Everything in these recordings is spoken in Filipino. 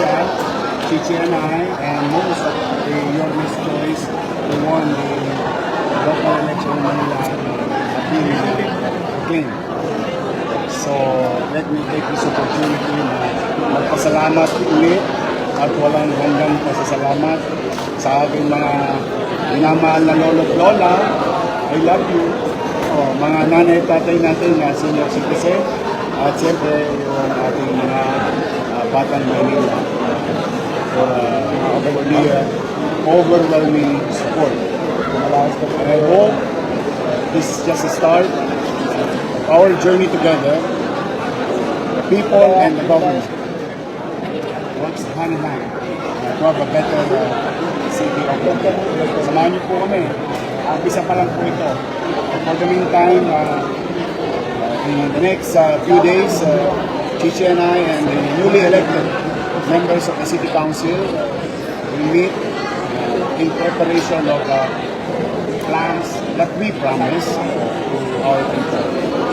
special, Chichi and I, and most of the Your Miss Choice who won the local election in Manila acclaimed. So, let me take this opportunity na magpasalamat ulit at walang hanggang pasasalamat sa aking mga minamahal na lolo at lola. I love you. Oh, mga nanay at tatay natin na senior citizen at siyempre yung ating mga batang Manila for uh, the uh, overwhelming support. And I hope this is just a start of our journey together, the people and the government works hand in hand to have a better uh, city of London. Samahan niyo po kami. Umpisa pa lang po ito. For the meantime, uh, in the next uh, few days, uh, Chichi and I and the newly elected members of the City Council will meet uh, in preparation of uh, plans that we promise to our people.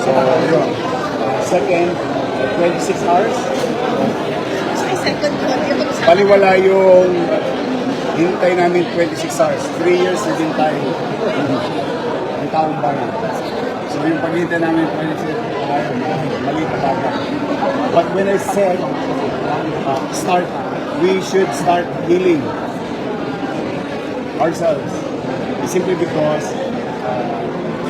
So, yun. Uh, second, uh, 26 hours. Baliwala yung hintay namin 26 hours. 3 years na din tayo ang taong bayan. So yung paghintay namin 26 hours, mali pa talaga. But when I said start, we should start healing ourselves. Simply because uh,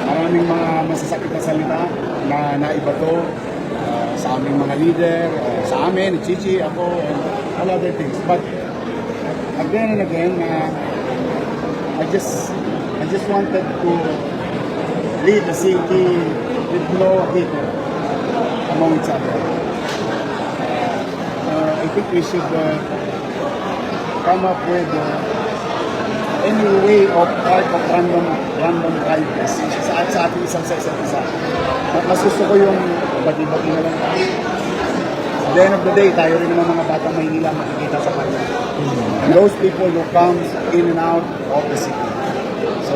maraming mga masasakit na salita na naibato uh, sa aming mga leader, uh, sa amin, Chichi, ako, and all other things. But again and again, uh, I just I just wanted to lead the city with no hatred among each other. Uh, I think we should uh, come up with uh, any way of art of random random kindness sa, sa ating isang sa isa't isa. At Mas gusto ko yung bati-bati na lang tayo. At the end of the day, tayo rin naman mga batang Maynila makikita sa kanya. And those people who come in and out of the city. So,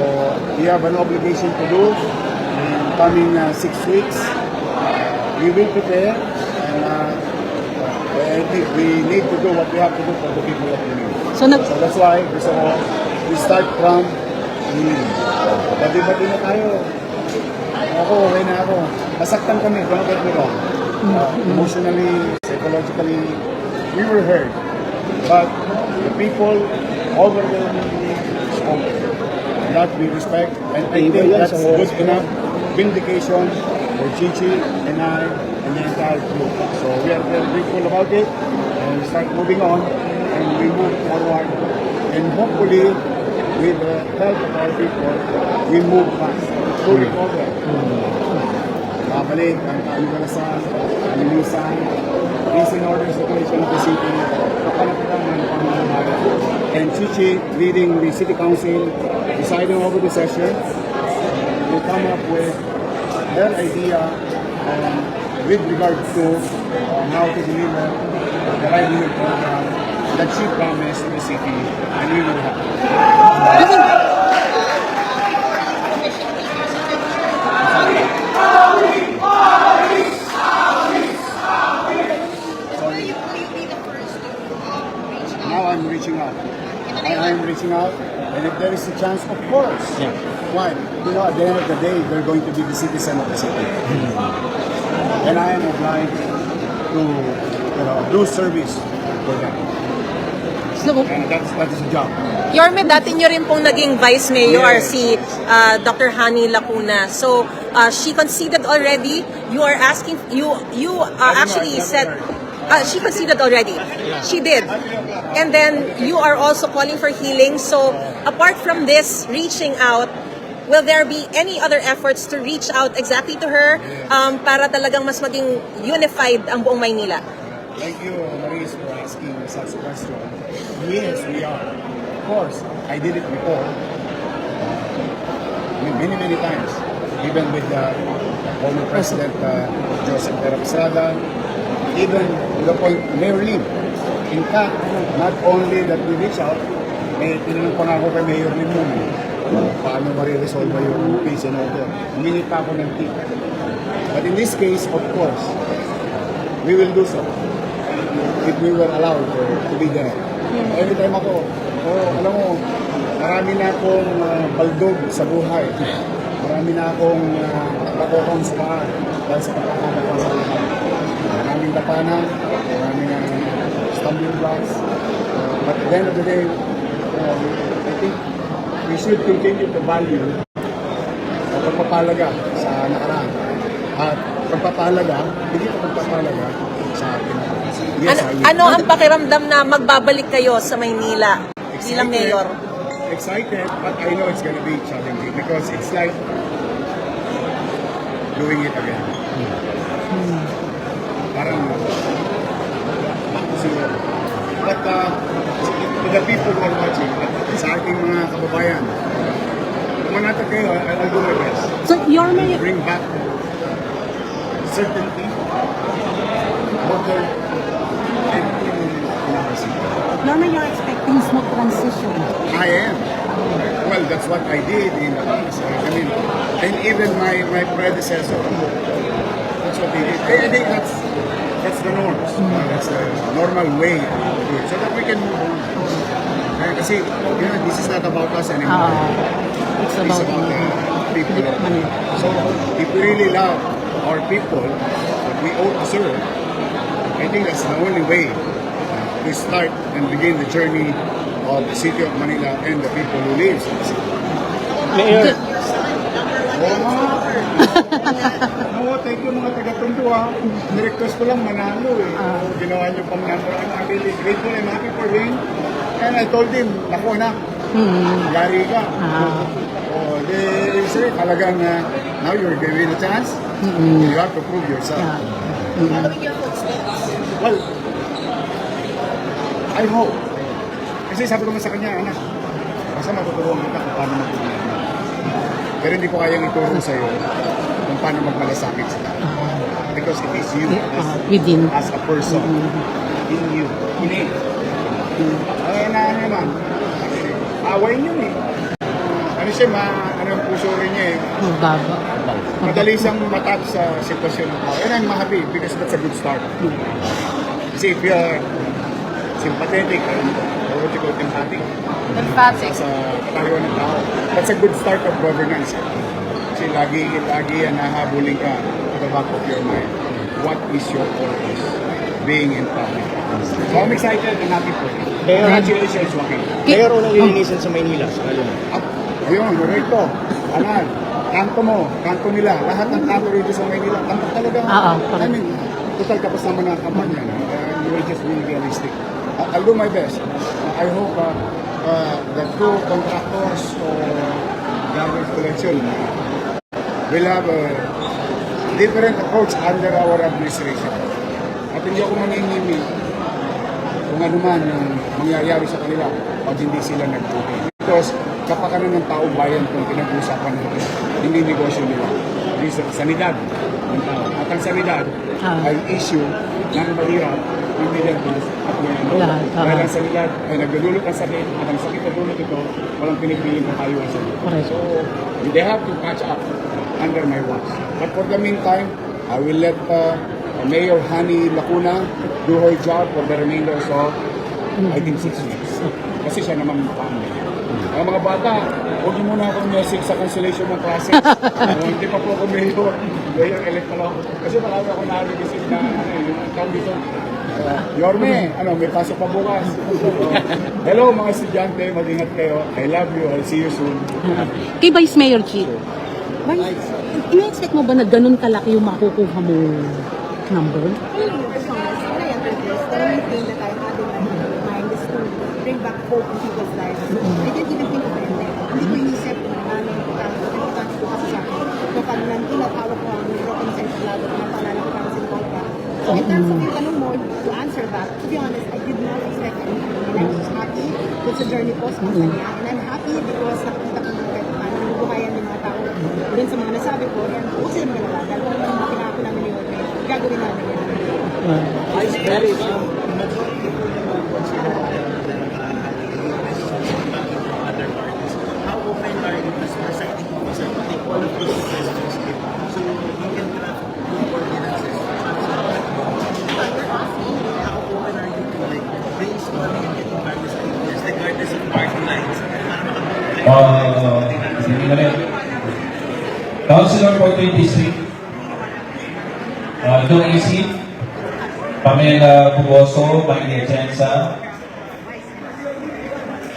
we have an obligation to do in coming uh, six weeks. We will prepare and uh, I think we need to do what we have to do for the people of Manila. So nag So that's why gusto ko, we start from healing. Bati-bati na tayo. Ako, okay na ako. Nasaktan kami, don't get me wrong. Uh, emotionally, psychologically, we were hurt. But the people overwhelmingly spoke. That we respect. And I think that's good enough vindication for Chichi and I and the entire group. So we are very grateful about it. And we start moving on and we move forward. And hopefully, with the help of our people, we move fast to recover. Babalik ang kaligalasan, kalinisan, peace and order situation of the city, kapalapitan ng pamamahala. And Chichi, leading the city council, deciding over the session, will come up with their idea um, with regard to how to deliver the livelihood program that she promised the city and we will have. The end of the day, they're going to be the citizen of the city. And I am obliged to, you know, do service for them. so, And that's, that is a job. Yorme, dati nyo rin pong naging vice mayor Yes. si uh, Dr. Hani Lacuna. So, uh, she conceded already. You are asking, you you uh, actually said, uh, she conceded already. She did. And then you are also calling for healing. So, apart from this reaching out, will there be any other efforts to reach out exactly to her um, para talagang mas maging unified ang buong Maynila? Thank you, Maurice, for asking such a question. Yes, we are. Of course, I did it before. Many, many times. Even with the former President uh, Joseph Estrada, even to the point, Mayor Lim. In fact, not only that we reach out, may tinanong pa nga ako kay Mayor Lim uh, paano mariresolve yung peace and order. Humingi pa ako ng tip. But in this case, of course, we will do so. if we were allowed to, to be there. Every time ako, oh, alam mo, marami na akong uh, baldog sa buhay. Marami na akong uh, sa paa dahil sa pagkakama ko sa buhay. Maraming tapanan, maraming uh, stumbling blocks. Uh, but at the end of the day, uh, I think we should continue to value ang pagpapalaga sa nakaraan. At pagpapalaga, hindi pagpapalaga sa atin. Yes, Ano, I ano ang pakiramdam na magbabalik kayo sa Maynila bilang mayor? Excited, but I know it's gonna be challenging because it's like doing it again. Parang back to zero. But uh, to the people who are watching, at sa aking mga kababayan, manatag kayo, I- I'll do my best. So, Yorme, bring back certainty, order, and. Yorme, you're expecting smooth transition. I am. Well, that's what I did in the past. I mean, and even my, my predecessor, that's what they did. I think that's that's the norms. Uh, that's the normal way to do it, so that we can move on. Uh, kasi, you know, this is not about us anymore. Ah, it's It's about about the people. Manila. So if we really love our people that we owe to serve, I think that's the only way to start and begin the journey of the city of Manila and the people who live in the city. Mayor, Oo thank you mga taga-Tondo ha. Nirequest ko lang manalo eh. Ginawa niyo pang number. I'm really grateful and happy for him. And I told him, naku anak, Gary ka. Ah. Oh, they say talagang uh, now you're given a chance. You have to prove yourself. Yeah. Following your footsteps. Well, I hope. Kasi sabi ko nga sa kanya, anak, basta matuturuan kita kung paano magpapalala. Pero hindi ko kayang ituro sa iyo kung paano magmalasakit sa tao. Because it is you as, Ah, within. as a person. In you. Innate. Ay, na ano naman. Away niyo eh. Ano siya, ma, ano ang puso rin niya eh. Magbaba. Madali siyang matap sa sitwasyon ng tao. And I'm happy because that's a good start. Kasi if you're sympathetic what you call empathic, Emphatic. sa katayuan ng tao, that's a good start of governance. Kasi lagi, lagi yan nahabulin ka at the back of your mind. What is your purpose? Being in public. So I'm excited and happy for you. Congratulations, Joaquin. Mayor unang lilinisin sa Maynila, sa Kaluna. At, ayun, Loreto, anan, kanto mo, kanto nila, lahat ng kanto rito sa Maynila, kanto talaga. Oo, I mean, total tapos naman ang kampanya, and you will just be realistic. I'll do my best. I hope uh, uh, the two contractors or garbage collection will have a different approach under our administration. At hindi ako maningimi kung ano man yung mangyayari sa kanila pag hindi sila nagbuti. Because kapakanan ng taong bayan kung pinag-uusapan natin, hindi negosyo nila. Hindi sa sanidad ng tao. At ang sanidad Ah. ay issue ng mahirap, middle at ng ano. Lahat, ah. Dahil ang sanidad ay nagdudulot ng sakit at ang sakit na dulot ito, walang pinipiling katayuan sa ito. Correct. So, they have to catch up under my watch. But for the meantime, I will let uh, Mayor Hani Lacuna do her job for the remainder of, I think, six weeks. Kasi siya naman family. Ang mga bata, huwag niyo muna akong message sa cancellation ng classes. Uh, hindi pa po ako mayor. Mayor elect pa lang. Kasi marami ako na-receive na ano, yung tawag dito. Uh, Yorme, ano, may pasok pa bukas. Hello mga estudyante, mag-ingat kayo. I love you. I'll see you soon. Kay Vice Mayor Chi, Vice, ina-expect mo ba na ganun kalaki yung makukuha mo number? Bring back hope in people's lives. I didn't even think of anything. Hindi ko inisip ano yung importante. Ang importante ko kasi sa akin, kung paano nang tinatawag ko ang broken sense lado na sinulta. So in terms of yung tanong mo, to answer that, to be honest, I did not expect anything. And I was happy with the journey ko sa kanya. And I'm happy because nakikita ko na kahit paano nabubuhayan ng mga tao dun sa mga nasabi ko. And huwag sila magalala. Dahil kung ano yung pinako namin Jorge, gagawin namin yan. how open are you as far as I think I all of questions so you can craft good ordinances. How Uh, sige na rin. Councilor for 23. Uh, Dong Isi. Pamela Bugoso, Maria Atienza.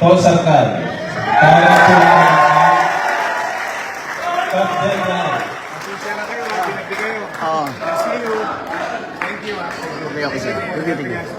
Paul Sarkal. Karen Tulungan. Captain Lam. Pasensya na kayo, pinagbigay kayo. Oo. See you. Thank you. ah. Okay, okay, sir. Thank you, thank you.